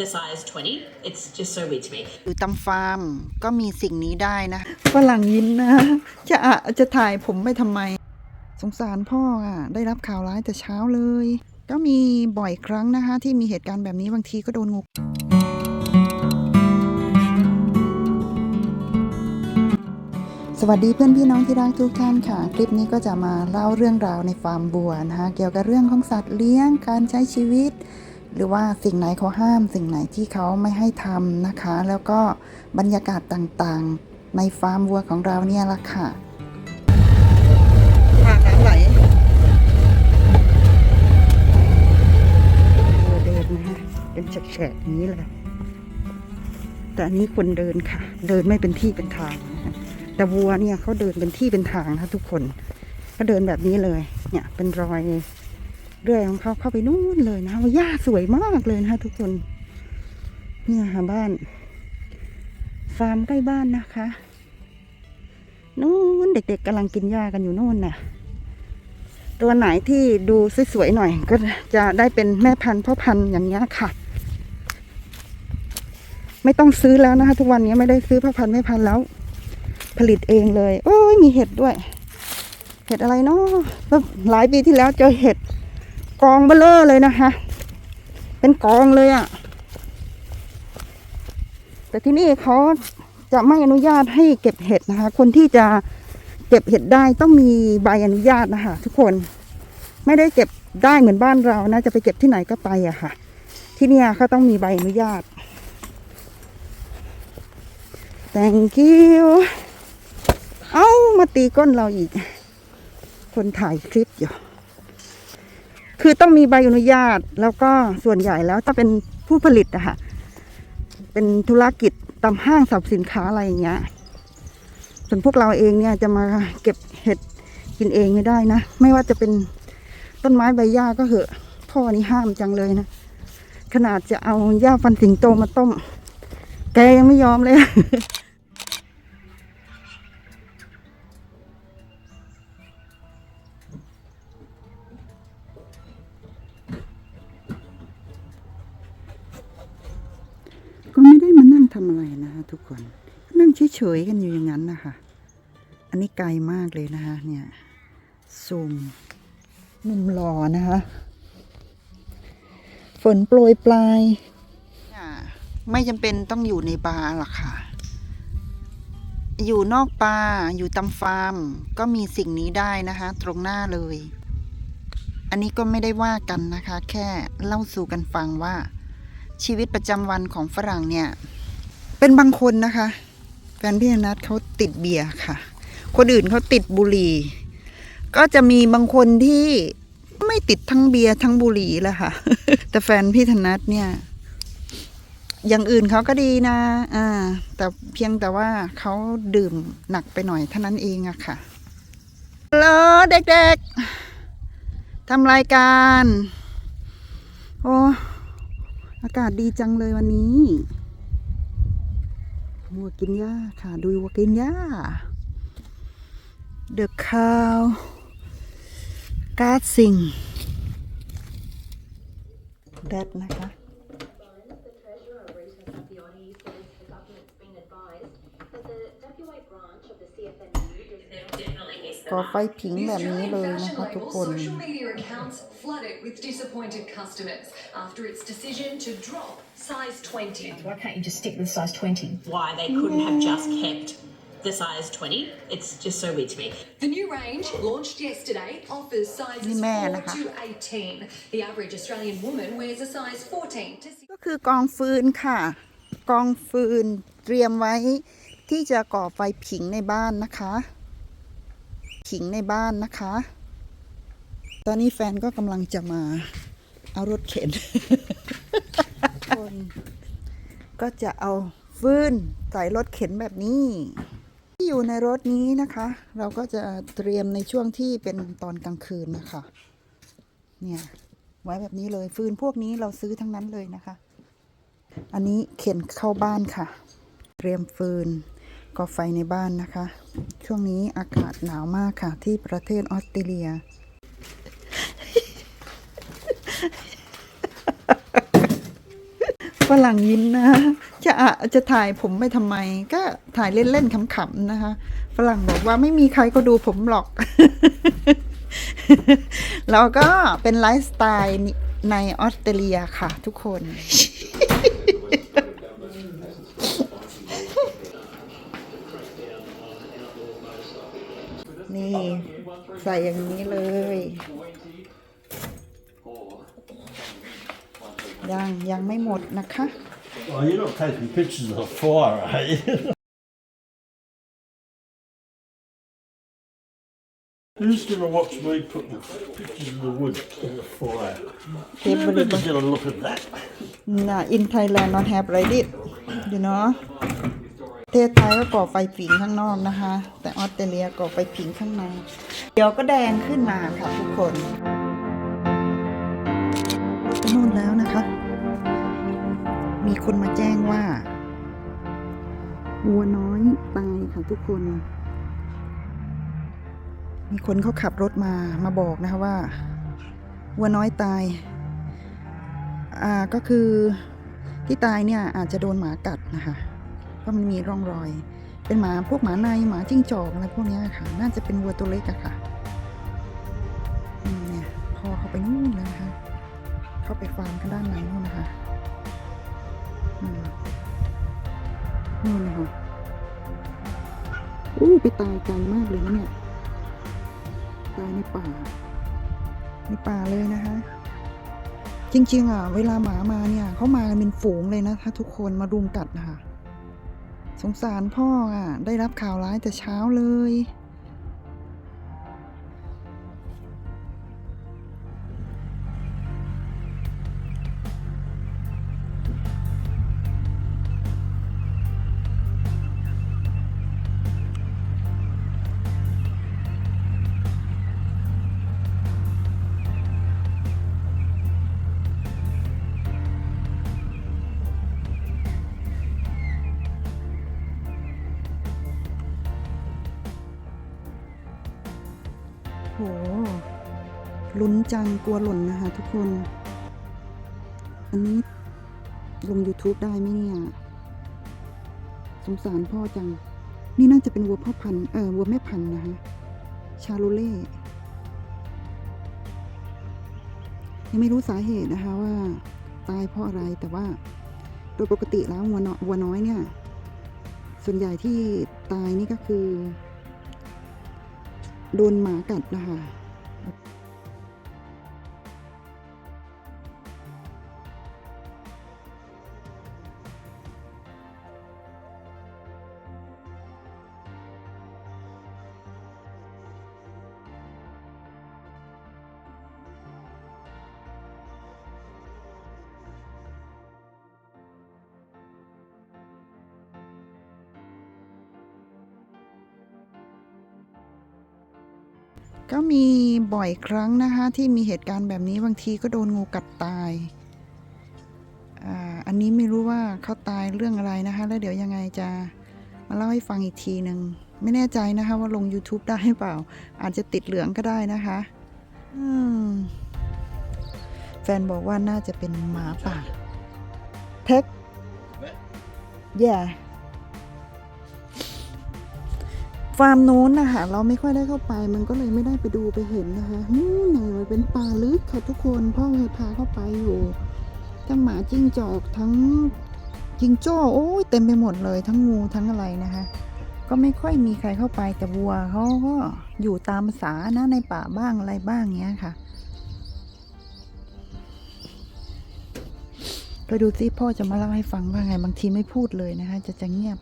the size 20. It's just so weird to me. อยู่ตามฟาร์มก็มีสิ่งนี้ได้นะฝรั่งยิ้มนะ จะอะจะถ่ายผมไปทำไม สงสารพ่ออะ ได้รับข่าวร้ายแต่เช้าเลย ก็มีบ่อยครั้งนะคะ ที่มีเหตุการณ์แบบนี้บางทีก็โดนงูสวัสดีเพื่อนพี่น้องที่รักทุกท่านค่ะ คลิปนี้ก็จะมาเล่าเรื่องราวในฟาร์มบัวนะคะเกี่ยวกับเรื่องของสัตว์เลี้ยงการใช้ชีวิต หรือว่าสิ่งไหนเขาห้ามสิ่งไหนที่เขาไม่ให้ทำนะคะ แล้วก็บรรยากาศต่างๆ ในฟาร์มวัวของเราเนี่ยละค่ะทางน้ำไหลวัวเดินนะฮะเป็นแฉกๆอย่างนี้เลยแต่อันนี้คนเดินค่ะ เดินไม่เป็นที่เป็นทางนะฮะแต่วัวเนี่ยเขาเดินเป็นที่เป็นทางนะทุกคนก็เดินแบบนี้เลย เนี่ยเป็นรอย เรื่อยของเขาเข้าไปนู่นเลยนะว่าหญ้าสวยมากเลยนะคะทุกคน เนี่ยค่ะบ้าน ฟาร์มใกล้บ้านนะคะนู่นเด็กๆกำลังกินหญ้ากันอยู่นู่นน่ะ ตัวไหนที่ดูสวยๆหน่อย ก็จะได้เป็นแม่พันธุ์พ่อพันธุ์อย่างเงี้ค่ะ ไม่ต้องซื้อแล้วนะคะ ทุกวันนี้ไม่ได้ซื้อพ่อพันธุ์แม่พันธุ์แล้ว ผลิตเองเลย โอ้ยมีเห็ดด้วย เห็ดอะไรเนาะแบบหลายปีที่แล้วเจอเห็ด กองเบลเลอร์เลยนะคะ เป็นกองเลยอะ่ะ แต่ที่นี่เขาจะไม่อนุญาตให้เก็บเห็ดนะคะ คนที่จะเก็บเห็ดได้ต้องมีใบอนุญาตนะคะทุกคนไม่ได้เก็บได้เหมือนบ้านเรานะจะไปเก็บที่ไหนก็ไปอะค่ะ ที่นี่เขาต้องมีใบอนุญาต thank you เอ้ามาตีก้นเราอีก คนถ่ายคลิปอยู่ คือต้องมีใบอนุญาตแล้วก็ส่วนใหญ่แล้วถ้าเป็นผู้ผลิตอะค่ะ เป็นธุรกิจตามห้างสรรพสินค้าอะไรอย่างเงี้ยส่วนพวกเราเองเนี่ยจะมาเก็บเห็ดกินเองไม่ได้นะ ไม่ว่าจะเป็นต้นไม้ใบหญ้าก็เหอะ พ่อนี่ห้ามจังเลยนะ ขนาดจะเอาหญ้าฟันสิงโตมาต้ม แกยังไม่ยอมเลย ทุกคน นั่งเฉยๆกันอยู่อย่างนั้นนะคะอันนี้ไกลมากเลยนะคะเนี่ยซูมมุมหล่อนะคะ ฝนโปรยปลายไม่จำเป็นต้องอยู่ในบาร์หรอกค่ะ อยู่นอกบาร์อยู่ตามฟาร์ม ก็มีสิ่งนี้ได้นะคะ ตรงหน้าเลย อันนี้ก็ไม่ได้ว่ากันนะคะ แค่เล่าสู่กันฟังว่าชีวิตประจำวันของฝรั่งเนี่ย เป็นบางคนนะคะ แฟนพี่นัทเขาติดเบียร์ค่ะ คนอื่นเขาติดบุหรี่ ก็จะมีบางคนที่ไม่ติดทั้งเบียร์ทั้งบุหรี่แหละค่ะ แต่แฟนพี่ธนัทเนี่ย อย่างอื่นเขาก็ดีนะ อ่า แต่เพียงแต่ว่าเขาดื่มหนักไปหน่อยเท่านั้นเองอะค่ะฮัลโหลเด็กๆทำรายการ โอ้อากาศดีจังเลยวันนี้ มัวกินหญ้าค่ะดูวัวกินหญ้า The cow grazing that นะคะ ก่อไฟผิงแบบนี้เลยนะคะทุกคน social media accounts flooded with disappointed customers after its decision to drop size 20. Why can't you just stick with size 20? Why they couldn't have just kept the size 20. It's just so weird to me. The new range, launched yesterday, offers sizes นี่แม่4นะคะ to 18. The average Australian woman wears a size 14 to ก็คือกองฟืนค่ะ กองฟืนเตรียมไว้ที่จะก่อไฟผิงในบ้านนะคะ ผิงในบ้านนะคะ ตอนนี้แฟนก็กำลังจะมาเอารถเข็น คนก็จะเอาฟืนใส่รถเข็นแบบนี้ ที่อยู่ในรถนี้นะคะ เราก็จะเตรียมในช่วงที่เป็นตอนกลางคืนนะคะ เนี่ยไว้แบบนี้เลยฟืนพวกนี้เราซื้อทั้งนั้นเลยนะคะ อันนี้เข็นเข้าบ้านค่ะ เตรียมฟืน ก่อไฟในบ้านนะคะ ช่วงนี้อากาศหนาวมากค่ะ ที่ประเทศออสเตรเลีย ฝรั่งยิ้มนะ จะอะจะถ่ายผมไปทำไม ก็ถ่ายเล่นๆขำๆนะคะ ฝรั่งบอกว่าไม่มีใครก็ดูผมหรอก แล้วก็เป็นไลฟ์สไตล์ในออสเตรเลียค่ะทุกคน นี่ใส่อย่างนี้เลยยังยังไม่หมดนะคะ Oh, you're not taking pictures of the fire, are you? Who's going to watch me put the pictures of the wood in the fire? Everybody. Nobody's going to look at that. น่ะ in Thailand not have like it you know ประเทศไทยก็ก่อไฟผิงข้างนอกนะคะ แต่ออสเตรเลียก่อไฟผิงข้างใน เดี๋ยวก็แดงขึ้นมาค่ะทุกคนนู่นแล้วนะคะ มีคนมาแจ้งว่าวัวน้อยตายค่ะทุกคน มีคนเขาขับรถมามาบอกนะคะว่าวัวน้อยตาย อ่าก็คือที่ตายเนี่ยอาจจะโดนหมากัดนะคะ เพราะมันมีร่องรอย เป็นหมาพวกหมาในหมาจิ้งจอกอะไรพวกนี้ค่ะ น่าจะเป็นวัวตัวเล็กอะค่ะอืมเนี่ยพอเข้าไปนู่นแล้วนะคะ เข้าไปฟาร์มข้างด้านในนู่นนะคะอืมนู่นนะคะอู้ไปตายไกลมากเลยนะเนี่ย ตายในป่า ในป่าเลยนะคะ จริงๆอะ เวลาหมามาเนี่ยเขามากันเป็นฝูงเลยนะคะทุกคนมารุมกัดนะคะ สงสารพ่ออะ ได้รับข่าวร้ายแต่เช้าเลย ลุ้นจังกลัวหล่นนะคะทุกคน อันนี้ลง YouTube ได้ไหมเนี่ย สงสารพ่อจัง นี่น่าจะเป็นวัวพ่อพันธุ์เออวัวแม่พันธุ์นะคะชาโลเล่ยังไม่รู้สาเหตุนะคะว่าตายเพราะอะไรแต่ว่าโดยปกติแล้ววัวน้อยวัวน้อยเนี่ย ส่วนใหญ่ที่ตายนี่ก็คือ โดนหมากัดนะคะ ก็มีบ่อยครั้งนะคะ ที่มีเหตุการณ์แบบนี้บางทีก็โดนงูกัดตายอันนี้ไม่รู้ว่าเขาตายเรื่องอะไรนะคะ แล้วเดี๋ยวยังไงจะมาเล่าให้ฟังอีกทีหนึ่งไม่แน่ใจนะคะว่าลง YouTube ได้หรือเปล่า อาจจะติดเหลืองก็ได้นะคะแฟนบอกว่าน่าจะเป็นหมาป่าเท็กแฟาร์มโน้นนะคะเราไม่ค่อยได้เข้าไป มันก็เลยไม่ได้ไปดูไปเห็นนะคะนู่นไหนมันเป็นป่าลึกค่ะทุกคนพ่อเคยพาเข้าไปอยู่ทั้งหมาจิ้งจอกทั้งจิงโจ้โอ้ยเต็มไปหมดเลยทั้งงูทั้งอะไรนะคะ ก็ไม่ค่อยมีใครเข้าไปแต่วัวเขาก็อยู่ตามภาษานะในป่าบ้างอะไรบ้างเงี้ยค่ะไปดูซิพ่อจะมาเล่าให้ฟังว่าไงบางทีไม่พูดเลยนะคะ จะจะเงียบ